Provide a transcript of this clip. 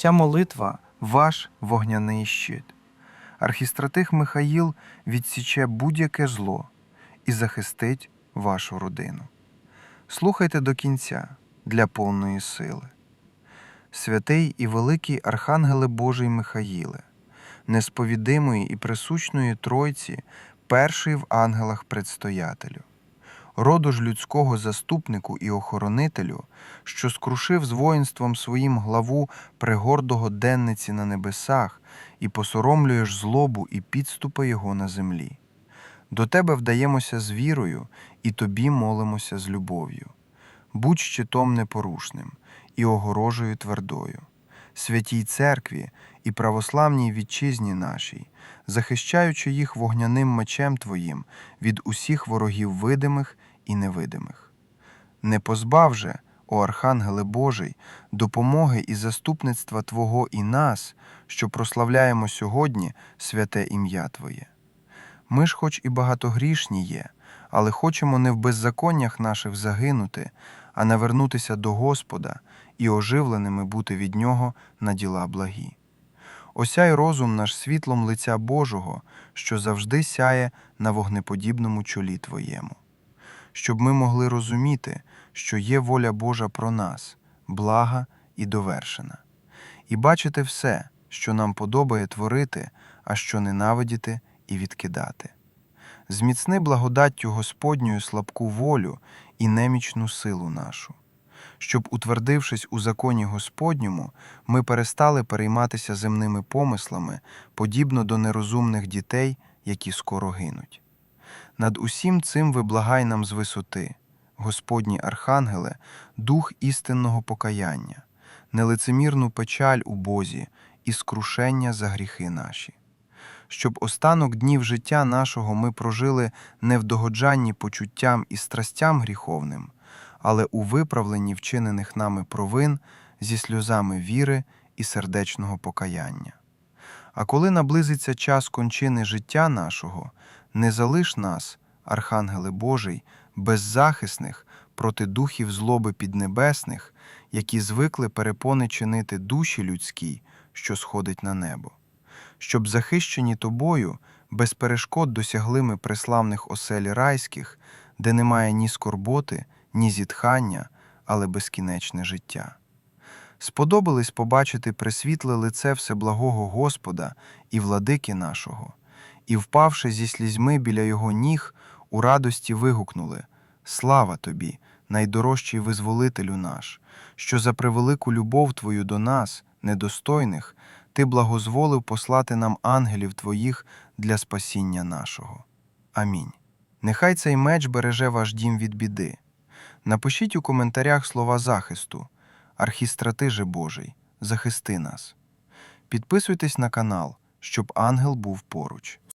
Ця молитва ваш вогняний щит. Архістратих Михаїл відсіче будь-яке зло і захистить вашу родину. Слухайте до кінця для повної сили. Святий і великий Архангеле Божий Михаїле, несповідимої і присущної Тройці, перший в ангелах предстоятелю, роду ж людського заступнику і охоронителю, що скрушив з воїнством своїм главу пригордого денниці на небесах і посоромлюєш злобу і підступи його на землі. До тебе вдаємося з вірою і тобі молимося з любов'ю. Будь щитом непорушним і огорожею твердою, святій церкві і православній вітчизні нашій, захищаючи їх вогняним мечем Твоїм від усіх ворогів видимих і невидимих. Не позбав же, о Архангеле Божий, допомоги і заступництва Твого і нас, що прославляємо сьогодні святе ім'я Твоє. Ми ж, хоч і багатогрішні є, але хочемо не в беззаконнях наших загинути, а навернутися до Господа і оживленими бути від Нього на діла благі. Осяй розум наш світлом лиця Божого, що завжди сяє на вогнеподібному чолі Твоєму, щоб ми могли розуміти, що є воля Божа про нас, блага і довершена, і бачити все, що нам подобає творити, а що ненавидіти і відкидати. Зміцни благодаттю Господньою слабку волю і немічну силу нашу, щоб, утвердившись у законі Господньому, ми перестали перейматися земними помислами, подібно до нерозумних дітей, які скоро гинуть. Над усім цим виблагай нам з висоти, Господні архангеле, дух істинного покаяння, нелицемірну печаль у Бозі і скрушення за гріхи наші щоб останок днів життя нашого ми прожили не в догоджанні почуттям і страстям гріховним, але у виправленні вчинених нами провин зі сльозами віри і сердечного покаяння. А коли наблизиться час кончини життя нашого, не залиш нас, Архангеле Божий, беззахисних проти духів злоби піднебесних, які звикли перепони чинити душі людській, що сходить на небо щоб захищені тобою без перешкод досягли ми преславних осель райських, де немає ні скорботи, ні зітхання, але безкінечне життя. Сподобались побачити пресвітле лице Всеблагого Господа і владики нашого, і, впавши зі слізьми біля його ніг, у радості вигукнули Слава тобі, найдорожчий визволителю наш, що за превелику любов Твою до нас, недостойних, ти благозволив послати нам ангелів Твоїх для спасіння нашого. Амінь. Нехай цей меч береже ваш дім від біди. Напишіть у коментарях слова захисту. Архістратиже Божий, захисти нас. Підписуйтесь на канал, щоб ангел був поруч.